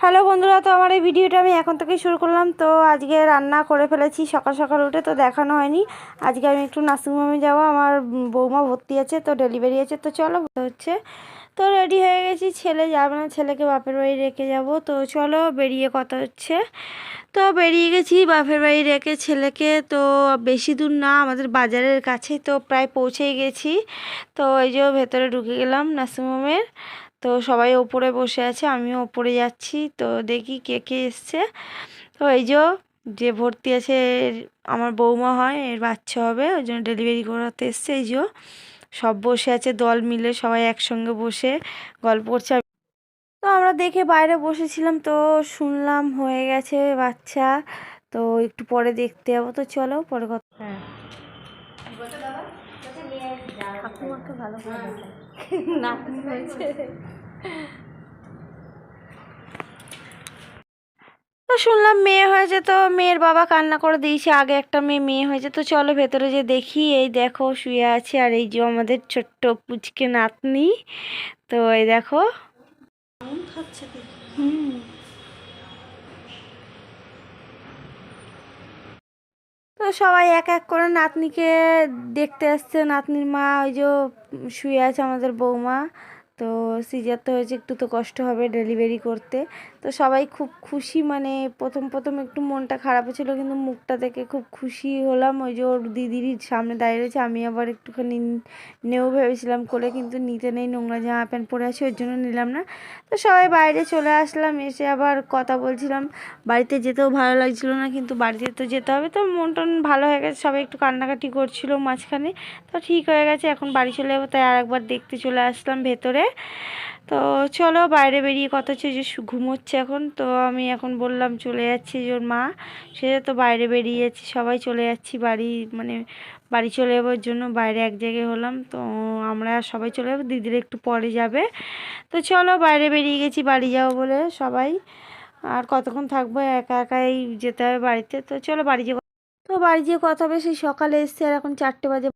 Hello বন্ধুরা, তো আমার এই ভিডিওটা আমি এখন থেকেই শুরু করলাম। তো আজকে রান্না করে ফেলেছি, সকাল সকাল উঠে তো দেখানো হয়নি। আজকে আমি একটু নার্সিংহোমে যাব, আমার বৌমা ভর্তি আছে, তো ডেলিভারি আছে। তো চলো হচ্ছে, তো রেডি হয়ে গেছি, ছেলে যাবে না, ছেলেকে বাপের বাড়ি রেখে যাব। তো চলো বেরিয়ে কথা হচ্ছে। তো বেরিয়ে গেছি, বাপের বাড়ি রেখে ছেলেকে, তো বেশি দূর না, আমাদের বাজারের কাছেই তো প্রায় পৌঁছেই গেছি। তো এই যে ভেতরে ঢুকে গেলাম নার্সিংহোমের। তো সবাই ওপরে বসে আছে আমিও ওপরে যাচ্ছি। তো দেখি কে কে এসছে। তো এই যে যে ভর্তি আছে এর- আমার বৌমা হয় এর বাচ্চা হবে ওই জন্য ডেলিভারি করাতে এসছে। এই যে সব বসে আছে দল মিলে সবাই একসঙ্গে বসে গল্প করছে। তো আমরা দেখে বাইরে বসেছিলাম তো শুনলাম হয়ে গেছে বাচ্চা। তো একটু পরে দেখতে যাব তো চলো পরে কথা হ্যাঁ। ঠাকুমাকে ভালো করে দেখায়। হয়েছে। তো শুনলাম মেয়ে হয়েছে তো মেয়ের বাবা কান্না করে দিয়েছে আগে একটা মেয়ে মেয়ে হয়েছে। তো চলো ভেতরে যে দেখি এই দেখো শুয়ে আছে আর এই যে আমাদের ছোট্ট পুচকে নাতনি। তো এই দেখো। হুম। তো সবাই এক এক করে নাতনিকে দেখতে আসছে। নাতনির মা ওই যে শুয়ে আছে আমাদের বৌমা। তো সিজার তো হয়েছে একটু তো কষ্ট হবে ডেলিভারি করতে। তো সবাই খুব খুশি মানে প্রথম প্রথম একটু মনটা খারাপ ছিল কিন্তু মুখটা দেখে খুব খুশি হলাম। ওই যে ওর দিদির সামনে দাঁড়িয়ে রয়েছে, আমি আবার একটুখানি নেও ভেবেছিলাম কোলে, কিন্তু নিতে নেই, নোংরা জামা প্যান্ট পরে আছে, ওর জন্য নিলাম না। তো সবাই বাইরে চলে আসলাম, এসে আবার কথা বলছিলাম। বাড়িতে যেতেও ভালো লাগছিল না, কিন্তু বাড়িতে তো যেতে হবে, তো মন টন ভালো হয়ে গেছে, সবাই একটু কান্নাকাটি করছিল মাঝখানে। তো ঠিক হয়ে গেছে, এখন বাড়ি চলে যাব, তাই আর একবার দেখতে চলে আসলাম ভেতরে। তো চলো বাইরে বেরিয়ে কথা হচ্ছে যে ঘুমোচ্ছে এখন। তো আমি এখন বললাম চলে যাচ্ছি যে ওর মা। সে তো বাইরে বেরিয়ে যাচ্ছি সবাই চলে যাচ্ছি বাড়ি মানে বাড়ি চলে যাবার জন্য বাইরে এক জায়গায় হলাম। তো আমরা সবাই চলে যাব, দিদির একটু পরে যাবে। তো চলো বাইরে বেরিয়ে গেছি, বাড়ি যাব বলে সবাই। আর কতক্ষণ থাকব, একা একাই যেতে হবে বাড়িতে। তো চলো বাড়ি যেয়ে তো বাড়ি যেয়ে কথা হবে সেই সকালে এসছে আর এখন চারটে বাজে।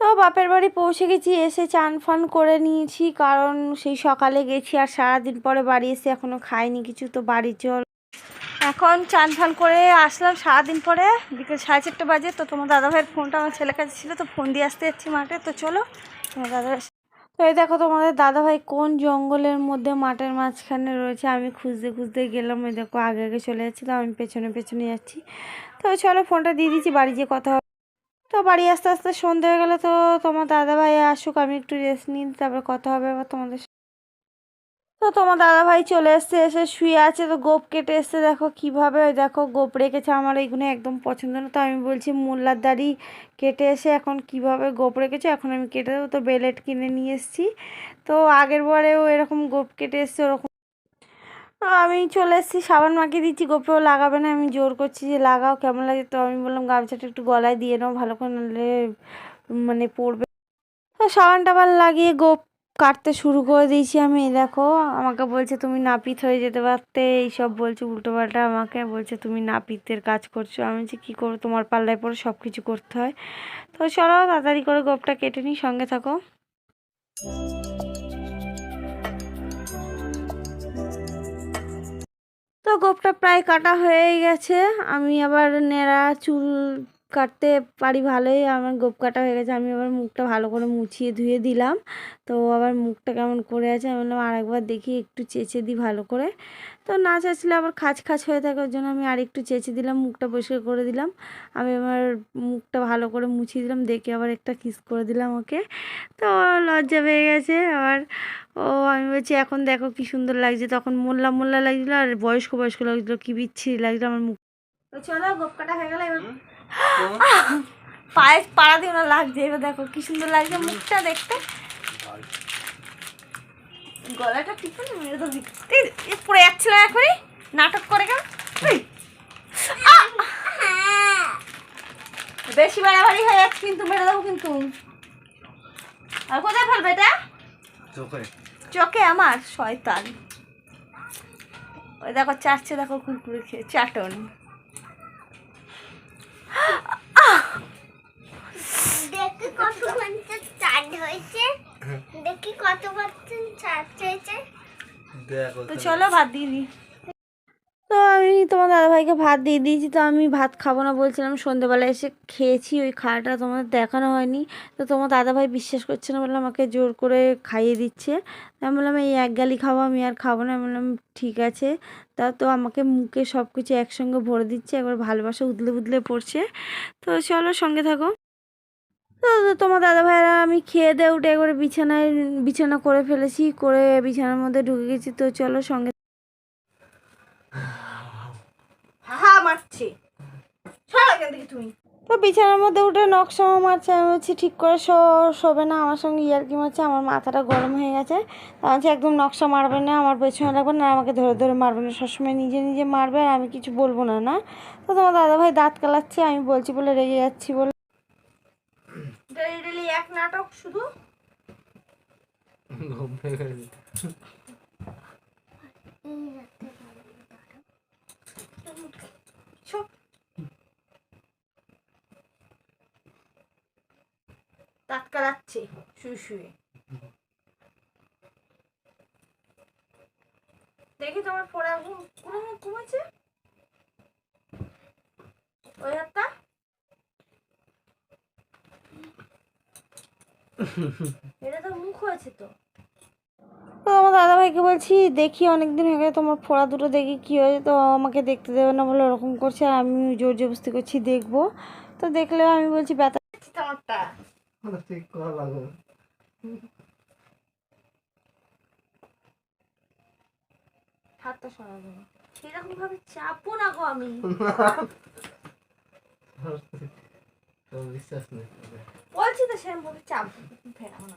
তো বাপের বাড়ি পৌঁছে গেছি, এসে চান ফান করে নিয়েছি, কারণ সেই সকালে গেছি আর সারাদিন পরে বাড়ি এসে এখনও খাইনি, কিছু তো বাড়ি চল এখন চান ফান করে আসলাম সারাদিন পরে, বিকেল সাড়ে চারটে বাজে, তো তোমার দাদাভাইয়ের ফোনটা আমার ছেলের কাছে ছিল, তো ফোন দিয়ে আসতে যাচ্ছি মাঠে, তো চলো, তোমার দাদা তো এই দেখো তোমাদের দাদাভাই কোন জঙ্গলের মধ্যে মাঠের মাঝখানে রয়েছে, আমি খুঁজতে খুঁজতে গেলাম ওই দেখো আগে আগে চলে যাচ্ছি তো আমি পেছনে পেছনে যাচ্ছি। তো চলো ফোনটা দিয়ে দিচ্ছি, বাড়ি যেয়ে কথা তো বাড়ি আস্তে আস্তে সন্ধে হয়ে গেলে তো তোমার দাদাভাই আসুক, আমি একটু রেস্ট নিই, তারপর কথা হবে আবার তোমাদের। তো তোমার দাদাভাই চলে এসছে, এসে শুয়ে আছে, তো গোপ কেটে এসছে, দেখো কীভাবে দেখো গোপ রেখেছে আমার এইগুলো একদম পছন্দ না, তো আমি বলছি মোল্লার দাড়ি কেটে এসে এখন কীভাবে গোপ রেখেছে, এখন আমি কেটে দেবো, তো বেলেট কিনে নিয়ে এসেছি তো আগের বারেও এরকম গোপ কেটে এসছে, ওরকম আমি চলে এসেছি, সাবান মাখিয়ে দিচ্ছি গোপেও লাগাবে না, আমি জোর করছি যে লাগাও, কেমন লাগে? তো আমি বললাম গামছাটা একটু গলায় দিয়ে নাও ভালো করে নাহলে মানে পড়বে। তো সাবান টাবান লাগিয়ে গোপ কাটতে শুরু করে দিয়েছি আমি দেখো, আমাকে বলছে তুমি নাপিত হয়ে যেতে পারতে, এইসব বলছে উল্টো পাল্টা আমাকে বলছে, তুমি নাপিতের কাজ করছ। আমি বলছি, কী করব? তোমার পাল্লায় পরে সব কিছু করতে হয়। তো চলো তাড়াতাড়ি করে গোপটা কেটে নিই, সঙ্গে থাকো। তো গোপটা প্রায় কাটা হয়ে গেছে। আমি আবার নেড়া চুল কাটতে পারি ভালোই, আমার গোপ কাটা হয়ে গেছে, আমি আবার মুখটা ভালো করে মুছিয়ে ধুয়ে দিলাম। তো আবার মুখটা কেমন করে আছে, আমি বললাম আরেকবার দেখি, একটু চেঁচে দিই ভালো করে। তো না চেঁচলে আবার খাঁচ খাঁচ হয়ে থাকে, ওর জন্য আমি আরেকটু চেঁচে দিলাম, মুখটা পরিষ্কার করে দিলাম। আমি আমার মুখটা ভালো করে মুছিয়ে দিলাম, দেখে আবার একটা কিস করে দিলাম ওকে। তো লজ্জা পেয়ে গেছে, আবার ও আমি বলছি, এখন দেখো কি সুন্দর লাগছে। তখন মোল্লা মোল্লা লাগছিল আর বয়স্ক বয়স্ক লাগছিল, কি বিচ্ছিরি লাগছিল আমার মুখ। তো চলো, গোপ কাটা হয়ে গেল, এবার পায়ে পাড়া দিয়ে ওনার লাগছে। এবার দেখো কি সুন্দর লাগছে মুখটা দেখতে। গলাটা ঠিক আছে পড়ে যাচ্ছিল এখনই। নাটক করে কেন? বেশি বাড়াবাড়ি হয়ে যাচ্ছে কিন্তু মেরে দেবো কিন্তু। আর কোথায় ফেলবে এটা? চোখে। আমার শয়তান। ওই দেখো চারছে দেখো কুরকুরে খেয়ে চাটন। কত ঘণ্টা চার্জ হয়েছে? দেখি কত পার্সেন্ট চার্জ হয়েছে? তো চলো ভাত দিয়ে দিই। তো আমি তোমার দাদাভাইকে ভাত দিয়ে দিয়েছি তো আমি ভাত খাব না বলছিলাম সন্ধেবেলা এসে খেয়েছি ওই খাওয়াটা তোমাদের দেখানো হয়নি। তো তোমার দাদাভাই বিশ্বাস করছে না বললাম আমাকে জোর করে খাইয়ে দিচ্ছে। আমি বললাম এই এক গালি খাব আমি আর খাব না। আমি বললাম ঠিক আছে। তা তো আমাকে মুখে সব কিছু একসঙ্গে ভরে দিচ্ছে একবার ভালোবাসা উদলে উদলে পড়ছে। তো চলো সঙ্গে থাকো। তোমার দাদা ভাইরা আমি খেয়ে দিয়ে উঠে একবারে বিছানায় বিছানা করে ফেলেছি করে বিছানার মধ্যে ঢুকে গেছি। তো চলো সঙ্গে হা মারছে। তুমি। তো বিছানার মধ্যে উঠে নকশা মারছে আমি বলছি ঠিক করে শোবে না আমার সঙ্গে ইয়ার্কি মারছে আমার মাথাটা গরম হয়ে গেছে। তা বলছি একদম নকশা মারবে না আমার পেছনে লাগবে না আমাকে ধরে ধরে মারবে না। সবসময় নিজে নিজে মারবে আর আমি কিছু বলব না না? তো তোমার দাদা ভাই দাঁত কালাচ্ছে আমি বলছি বলে রেগে যাচ্ছি বলে ডেলি ডেলি এক নাটক শুধু? ঘুম পেয়ে গেছে চুপ দাঁত কালাচ্ছে শুয়ে শুয়ে। দেখি তোমার পড়া কোনো ঘুমাচ্ছে ওই হাতটা এটা তো মুখ হয়েছে তো। তো আমার দাদাভাইকে বলছি দেখি অনেকদিন হয়ে গেছে তোমার ফোড়া দুটো দেখি কী হয়েছে তো আমাকে দেখতে দেবে না বলে ওরকম করছে আর আমি জোর জবস্তি করছি দেখব। তো দেখলে আমি বলছি ব্যথা তোমারটা ঠিক করা লাগো হাতটা সরাবো সেরকম ভাবে চাপবো না গো আমি। বিশ্বাস নেই। বলছি তো সেরকম ভাবে চাপবো ফেরাবো না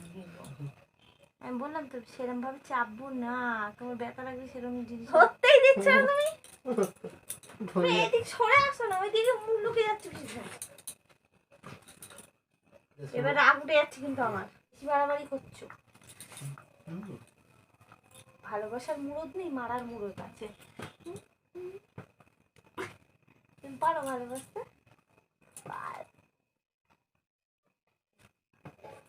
আমি বললাম তো সেরকম ভাবে চাপবো না তোমার ব্যথা লাগবে সেরকম জিনিস ধরতেই দিচ্ছে না তুমি এদিক সরে আসো না ওইদিকে মুখ লুকিয়ে যাচ্ছে এবার রাগ উঠে যাচ্ছে কিন্তু আমার বেশি বাড়াবাড়ি করছ ভালোবাসার মুরদ নেই মারার মুরদ আছে। তুমি পারো ভালোবাসতে পার।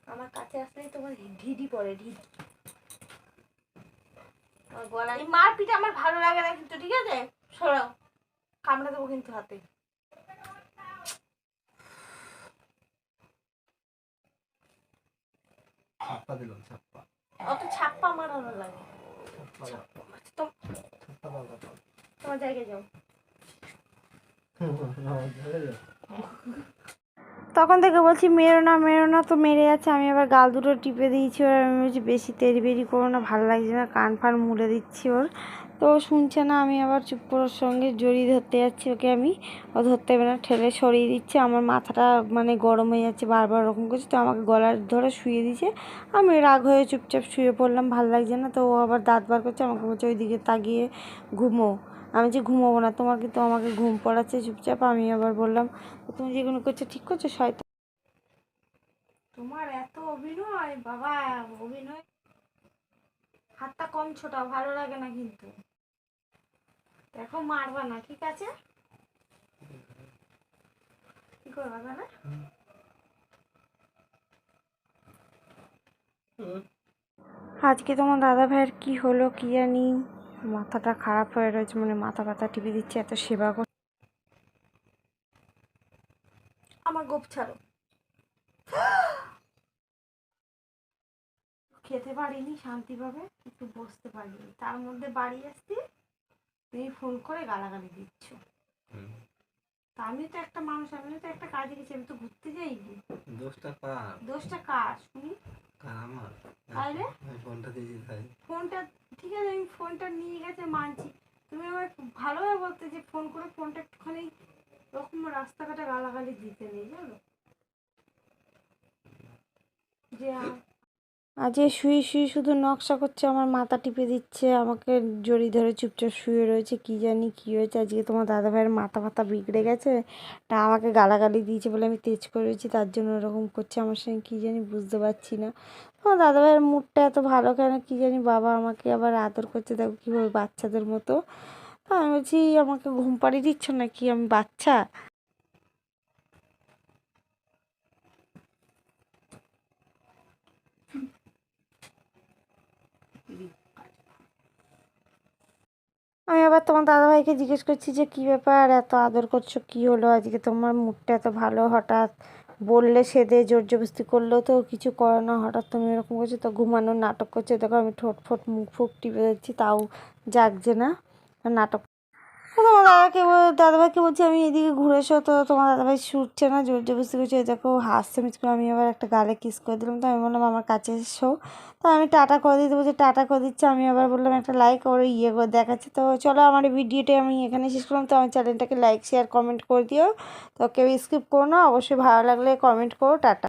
আমার কাছে আসলেই তোমার ঢিডি পড়ে ঢিডি গলায় মারপিট আমার ভালো লাগে না কিন্তু ঠিক আছে সরাও কামড়া দেবো কিন্তু হাতে ছাপ্পা দিলাম ছাপ্পা অত ছাপ্পা মারানো লাগে। তোমার জায়গায় যাও। তখন থেকে বলছি, মেরো না মেরো না। তো মেরে যাচ্ছে। আমি আবার গাল দুটো টিপে দিয়েছি ওর। আমি বলছি, বেশি বেরি করো না, ভালো লাগছে না। কান ফান মুড়ে দিচ্ছি ওর। তো শুনছে না, আমি আবার চুপ করে ওর সঙ্গে জড়িয়ে ধরতে যাচ্ছি। ওকে আমি, ও ধরতে হবে না, ঠেলে সরিয়ে দিচ্ছে। আমার মাথাটা মানে গরম হয়ে যাচ্ছে, বারবার ওরকম করছে। তো আমাকে গলার ধরে শুয়ে দিয়েছে। আমি রাগ হয়ে চুপচাপ শুয়ে পড়লাম, ভালো লাগছে না। তো ও আবার দাঁত বার করছে, আমাকে বলছে, ওইদিকে তাকিয়ে ঘুমো। আমি যে ঘুমোবো না তোমার কিন্তু আমাকে ঘুম পড়াচ্ছে চুপচাপ আমি আবার বললাম তুমি যেগুলো করছ ঠিক করছ শয়তান। তোমার এত অভিনয় বাবা অভিনয়। হাতটা কম ছোটা ভালো লাগে না কিন্তু। দেখো মারবা না ঠিক আছে? কি করবা না আজকে তোমার দাদা ভাইয়ের কি হলো কি জানি। মাথাটা খারাপ হয়ে রয়েছে মানে মাথা ব্যথা টিপে দিচ্ছে এত সেবা কর আমার গোপ ছাড়ো। খেতে পারিনি শান্তিভাবে একটু বসতে পারিনি। তার মধ্যে বাড়ি আসতে তুমি ফোন করে গালাগালি দিচ্ছ। তা আমি তো একটা মানুষ আমি তো একটা কাজে গেছি আমি তো ঘুরতে যাইনি। দোষটা কার? দোষটা কার শুনি। কার আমার? তাহলে ফোনটা দিয়েছি তাই। ফোনটা ঠিক আছে, আমি ফোনটা নিয়ে গেছে মানছি। তুমি আমার ভালোভাবে বলতে যে ফোন করে ফোনটা একটুখানি ওরকম রাস্তাঘাটে গালাগালি দিতে নেই, জানো? যে আজকে শুয়ে শুয়ে শুধু নকশা করছে, আমার মাথা টিপে দিচ্ছে, আমাকে জড়ি ধরে চুপচাপ শুয়ে রয়েছে, কি জানি কি হয়েছে? আজকে তোমার দাদা ভাইয়ের মাথা ফাতা বিগড়ে গেছে। তা আমাকে গালাগালি দিয়েছে বলে আমি তেজ করে রয়েছি, তার জন্য ওরকম করছে আমার সঙ্গে, কী জানি বুঝতে পারছি না। তোমার দাদা ভাইয়ের মুডটা এত ভালো কেন? কি জানি বাবা আমাকে আবার আদর করছে, দেখো কীভাবে বাচ্চাদের মতো। আমি বলছি, আমাকে ঘুম পাড়িয়ে দিচ্ছ নাকি? আমি বাচ্চা? আবার তোমার দাদাভাইকে জিজ্ঞেস করছি যে, কী ব্যাপার? এত আদর করছ? কি হলো? আজকে তোমার মুডটা এত ভালো? হঠাৎ বললে সেদে জোর জবস্তি করলেও তো কিছু করো না। হঠাৎ তুমি এরকম করছ তো ঘুমানোর নাটক করছে। দেখো আমি ঠোঁট ফোট, মুখ ফুক টিপে যাচ্ছি তাও জাগছে না। নাটক তোমার দাদাকে দাদাভাইকে বলছি, আমি এদিকে ঘুরে এসো তো, তোমার দাদাভাই ছুটছে না, জোর জবস্তি করছে। দেখো, হাসছে করে আমি আবার একটা গালে কিস করে দিলাম। তো আমি বললাম, আমার কাছে এসো। তো আমি টাটা করে দিতে বলছি, টাটা করে দিচ্ছি। আমি আবার বললাম, একটা লাইক ওর ইয়ে করে দেখাচ্ছে। তো চলো, আমার এই ভিডিওটা আমি এখানে শেষ করলাম। তো আমার চ্যানেলটাকে লাইক শেয়ার কমেন্ট করে দিও। তো কেউ স্কিপ করো না, অবশ্যই ভালো লাগলে কমেন্ট করো। টাটা।